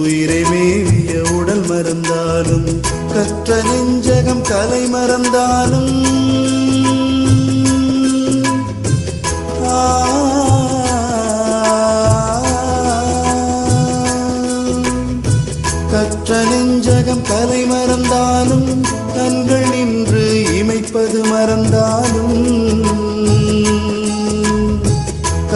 உயிரை மேவிய உடல் மறந்தாலும் கற்ற நெஞ்சகம் கலை மறந்தாலும். கற்ற நெஞ்சகம் கலை மறந்தாலும் கண்கள் நின்று இமைப்பது மறந்தாலும்.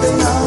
tenga